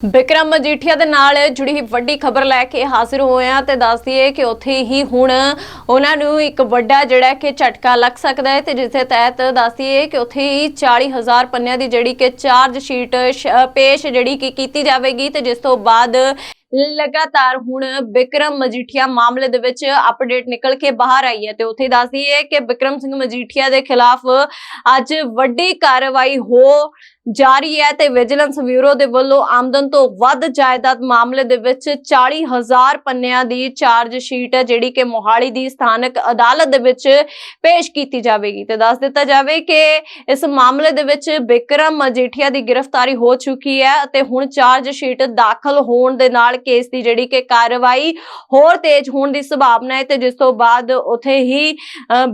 ਬਿਕਰਮ ਮਜੀਠੀਆ ਦੇ ਨਾਲ ਜੁੜੀ ਵੱਡੀ ਖਬਰ ਲੈ ਕੇ ਹਾਜ਼ਰ ਹੋਏ ਆ ਤੇ ਦੱਸ ਦਈਏ ਕਿ ਉੱਥੇ ਹੀ ਹੁਣ ਉਹਨਾਂ ਨੂੰ ਇੱਕ ਵੱਡਾ ਜਿਹੜਾ ਕਿ ਝਟਕਾ ਲੱਗ ਸਕਦਾ ਹੈ ਤੇ ਜਿਸ ਦੇ ਤਹਿਤ ਦੱਸ ਦਈਏ ਕਿ ਉੱਥੇ ਹੀ 40000 ਪੰਨਿਆਂ ਦੀ ਜਿਹੜੀ ਕਿ ਚਾਰਜ ਸ਼ੀਟ ਪੇਸ਼ ਜਿਹੜੀ ਕਿ ਕੀਤੀ ਜਾਵੇਗੀ ਤੇ ਜਿਸ ਤੋਂ ਬਾਅਦ ਲਗਾਤਾਰ ਹੁਣ ਬਿਕਰਮ ਮਜੀਠੀਆ ਮਾਮਲੇ ਦੇ ਵਿੱਚ ਅਪਡੇਟ ਨਿਕਲ ਕੇ ਬਾਹਰ ਆਈ ਹੈ ਤੇ ਉੱਥੇ ਹੀ ਦੱਸ ਕਿ ਬਿਕਰਮ ਸਿੰਘ ਮਜੀਠੀਆ ਦੇ ਖਿਲਾਫ ਅੱਜ ਵੱਡੀ ਕਾਰਵਾਈ ਹੋ ਜਾਰੀ ਹੈ ਤੇ ਵਿਜੀਲੈਂਸ ਬਿਊਰੋ ਦੇ ਵੱਲੋਂ ਆਮਦਨ ਤੋਂ ਵੱਧ ਜਾਇਦਾਦ ਮਾਮਲੇ ਦੇ ਵਿੱਚ 40000 ਪੰਨਿਆਂ ਦੀ ਚਾਰਜ ਸ਼ੀਟ ਹੈ, ਜਿਹੜੀ ਕਿ ਮੋਹਾਲੀ ਦੀ ਸਥਾਨਕ ਅਦਾਲਤ ਦੇ ਵਿੱਚ ਪੇਸ਼ ਕੀਤੀ ਜਾਵੇਗੀ। ਤੇ ਦੱਸ ਦਿੱਤਾ ਜਾਵੇ ਕਿ ਇਸ ਮਾਮਲੇ ਦੇ ਵਿੱਚ ਬਿਕਰਮ ਮਜੀਠੀਆ ਦੀ ਗ੍ਰਿਫਤਾਰੀ ਹੋ ਚੁੱਕੀ ਹੈ ਅਤੇ ਹੁਣ ਚਾਰਜ ਸ਼ੀਟ ਦਾਖਲ ਹੋਣ ਦੇ ਨਾਲ ਕੇਸ ਦੀ ਜਿਹੜੀ ਕਿ ਕਾਰਵਾਈ ਹੋਰ ਤੇਜ਼ ਹੋਣ ਦੀ ਸੰਭਾਵਨਾ ਹੈ ਤੇ ਜਿਸ ਤੋਂ ਬਾਅਦ ਉਥੇ ਹੀ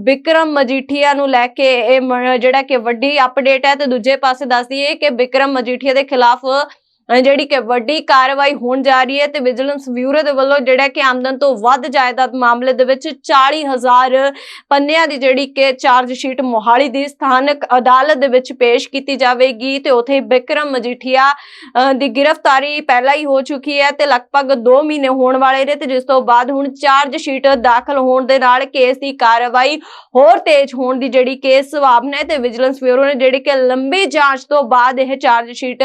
ਬਿਕਰਮ ਮਜੀਠੀਆ ਨੂੰ ਲੈ ਕੇ ਇਹ ਜਿਹੜਾ ਕਿ ਵੱਡੀ ਅਪਡੇਟ ਹੈ ਤੇ ਦੂਜੇ ਪਾਸੇ ਦੱਸਦੀ ਕਿ ਬਿਕਰਮ ਮਜੀਠੀਆ ਦੇ ਖਿਲਾਫ ਜਿਹੜੀ ਕਿ ਵੱਡੀ ਕਾਰਵਾਈ ਹੋਣ ਜਾ ਰਹੀ ਹੈ ਤੇ ਵਿਜੀਲੈਂਸ ਬਿਊਰੋ ਦੇ ਵੱਲੋਂ ਜਿਹੜਾ ਕਿ ਆਮਦਨ ਤੋਂ ਵੱਧ ਜਾਇਦਾਦ ਮਾਮਲੇ ਦੇ ਵਿੱਚ 40000 ਪੰਨਿਆਂ ਦੀ ਜਿਹੜੀ ਕਿ ਚਾਰਜ ਸ਼ੀਟ ਮੋਹਾਲੀ ਦੀ ਸਥਾਨਕ ਅਦਾਲਤ ਦੇ ਵਿੱਚ ਪੇਸ਼ ਕੀਤੀ ਜਾਵੇਗੀ ਤੇ ਉਥੇ ਵਿਕਰਮ ਮਜੀਠੀਆ ਦੀ ਗ੍ਰਿਫਤਾਰੀ ਪਹਿਲਾਂ ਹੀ ਹੋ ਚੁੱਕੀ ਹੈ ਤੇ ਲਗਭਗ 2 ਮਹੀਨੇ ਹੋਣ ਵਾਲੇ ਨੇ ਤੇ ਜਿਸ ਤੋਂ ਬਾਅਦ ਹੁਣ ਚਾਰਜ ਸ਼ੀਟ ਦਾਖਲ ਹੋਣ ਦੇ ਨਾਲ ਕੇਸ ਦੀ ਕਾਰਵਾਈ ਹੋਰ ਤੇਜ਼ ਹੋਣ ਦੀ ਜਿਹੜੀ ਕਿ ਸੰਭਾਵਨਾ ਹੈ ਤੇ ਵਿਜੀਲੈਂਸ ਬਿਊਰੋ ਨੇ ਜਿਹੜੀ ਕਿ ਲੰਬੀ ਜਾਂਚ ਤੋਂ ਬਾਅਦ ਇਹ ਚਾਰਜ ਸ਼ੀਟ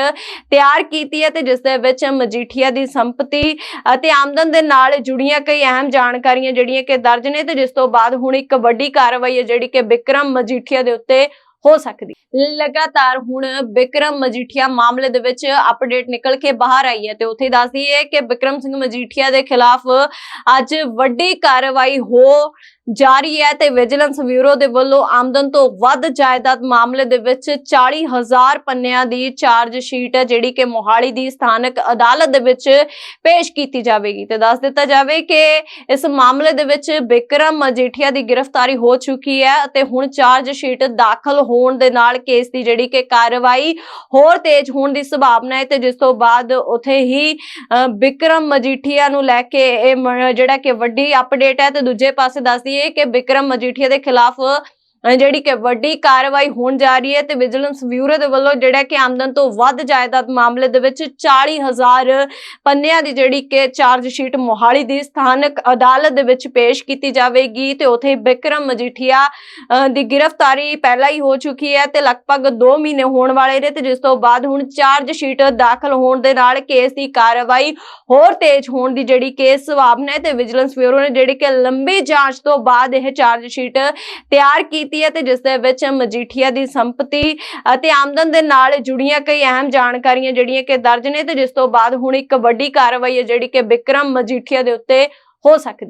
ਤਿਆਰ ਕੀਤੀ ਹੈ ਤੇ ਜਿਸ ਦੇ ਵਿੱਚ ਮਜੀਠੀਆ ਦੀ ਸੰਪਤੀ ਅਤੇ ਆਮਦਨ ਦੇ ਨਾਲ ਜੁੜੀਆਂ ਕਈ ਅਹਿਮ ਜਾਣਕਾਰੀਆਂ ਜਿਹੜੀਆਂ ਕਿ ਦਰਜ ਨੇ ਤੇ ਜਿਸ ਤੋਂ ਬਾਅਦ ਹੁਣ ਇੱਕ ਵੱਡੀ ਕਾਰਵਾਈ ਹੈ ਜਿਹੜੀ ਕਿ ਵਿਕਰਮ ਮਜੀਠੀਆ ਦੇ ਉੱਤੇ ਹੋ ਸਕਦੀ ਲਗਾਤਾਰ ਹੁਣ ਵਿਕਰਮ ਮਜੀਠੀਆ ਮਾਮਲੇ ਦੇ ਵਿੱਚ ਅਪਡੇਟ ਨਿਕਲ ਕੇ ਬਾਹਰ ਆਈ ਹੈ ਤੇ ਉੱਥੇ ਦੱਸਦੀ ਹੈ ਕਿ ਵਿਕਰਮ ਸਿੰਘ ਮਜੀਠੀਆ ਦੇ ਖਿਲਾਫ ਅੱਜ ਵੱਡੀ ਕਾਰਵਾਈ ਹੋ ਜਾਰੀ ਹੈ ਤੇ ਵਿਜੀਲੈਂਸ ਬਿਊਰੋ ਦੇ ਵੱਲੋਂ ਆਮਦਨ ਤੋਂ ਵੱਧ ਜਾਇਦਾਦ ਮਾਮਲੇ ਦੇ ਵਿੱਚ 40000 ਪੰਨਿਆਂ ਦੀ ਚਾਰਜ ਸ਼ੀਟ ਹੈ, ਜਿਹੜੀ ਕਿ ਮੋਹਾਲੀ ਦੀ ਸਥਾਨਕ ਅਦਾਲਤ ਦੇ ਵਿੱਚ ਪੇਸ਼ ਕੀਤੀ ਜਾਵੇਗੀ। ਤੇ ਦੱਸ ਦਿੱਤਾ ਜਾਵੇ ਕਿ ਇਸ ਮਾਮਲੇ ਦੇ ਵਿੱਚ ਬਿਕਰਮ ਮਜੀਠੀਆ ਦੀ ਗ੍ਰਿਫਤਾਰੀ ਹੋ ਚੁੱਕੀ ਹੈ ਅਤੇ ਹੁਣ ਚਾਰਜ ਸ਼ੀਟ ਦਾਖਲ ਹੋਣ ਦੇ ਨਾਲ ਕੇਸ ਦੀ ਜਿਹੜੀ ਕਿ ਕਾਰਵਾਈ ਹੋਰ ਤੇਜ਼ ਹੋਣ ਦੀ ਸੰਭਾਵਨਾ ਹੈ ਤੇ ਜਿਸ ਤੋਂ ਬਾਅਦ ਉਥੇ ਹੀ ਬਿਕਰਮ ਮਜੀਠੀਆ ਨੂੰ ਲੈ ਕੇ ਇਹ ਜਿਹੜਾ ਕਿ ਵੱਡੀ ਅਪਡੇਟ ਹੈ ਤੇ ਦੂਜੇ ਪਾਸੇ ਦੱਸਦੀ ਕਿ ਬਿਕਰਮ ਮਜੀਠੀਆ ਦੇ ਖਿਲਾਫ ਜਿਹੜੀ ਕਿ ਵੱਡੀ ਕਾਰਵਾਈ ਹੋਣ ਜਾ ਰਹੀ ਹੈ ਤੇ ਵਿਜੀਲੈਂਸ ਬਿਊਰੋ ਦੇ ਵੱਲੋਂ ਜਿਹੜਾ ਕਿ ਆਮਦਨ ਤੋਂ ਵੱਧ ਜਾਇਦਾਦ ਮਾਮਲੇ ਦੇ ਵਿੱਚ 40000 ਪੰਨਿਆਂ ਦੀ ਜਿਹੜੀ ਕਿ ਚਾਰਜ ਸ਼ੀਟ ਮੋਹਾਲੀ ਦੀ ਸਥਾਨਕ ਅਦਾਲਤ ਦੇ ਵਿੱਚ ਪੇਸ਼ ਕੀਤੀ ਜਾਵੇਗੀ ਤੇ ਉਥੇ ਵਿਕਰਮ ਮਜੀਠੀਆ ਦੀ ਗ੍ਰਿਫਤਾਰੀ ਪਹਿਲਾਂ ਹੀ ਹੋ ਚੁੱਕੀ ਹੈ ਤੇ ਲਗਭਗ 2 ਮਹੀਨੇ ਹੋਣ ਵਾਲੇ ਨੇ ਤੇ ਜਿਸ ਤੋਂ ਬਾਅਦ ਹੁਣ ਚਾਰਜ ਸ਼ੀਟ ਦਾਖਲ ਹੋਣ ਦੇ ਨਾਲ ਕੇਸ ਦੀ ਕਾਰਵਾਈ ਹੋਰ ਤੇਜ਼ ਹੋਣ ਦੀ ਜਿਹੜੀ ਕਿ ਸੰਭਾਵਨਾ ਹੈ ਤੇ ਵਿਜੀਲੈਂਸ ਬਿਊਰੋ ਨੇ ਜਿਹੜੀ ਕਿ ਲੰਬੀ ਜਾਂਚ ਤੋਂ ਬਾਅਦ ਇਹ ਚਾਰਜ ਸ਼ੀਟ ਤਿਆਰ ਕੀਤੀ ਹੈ ਤੇ ਜਿਸ ਦੇ ਵਿੱਚ ਮਜੀਠੀਆ ਦੀ ਸੰਪਤੀ ਅਤੇ ਆਮਦਨ ਦੇ ਨਾਲ ਜੁੜੀਆਂ ਕਈ ਅਹਿਮ ਜਾਣਕਾਰੀਆਂ ਜਿਹੜੀਆਂ ਕਿ ਦਰਜ ਨੇ ਤੇ ਜਿਸ ਤੋਂ ਬਾਅਦ ਹੁਣ ਇੱਕ ਵੱਡੀ ਕਾਰਵਾਈ ਹੈ ਜਿਹੜੀ ਕਿ ਵਿਕਰਮ ਮਜੀਠੀਆ ਦੇ ਉੱਤੇ ਹੋ ਸਕਦੀ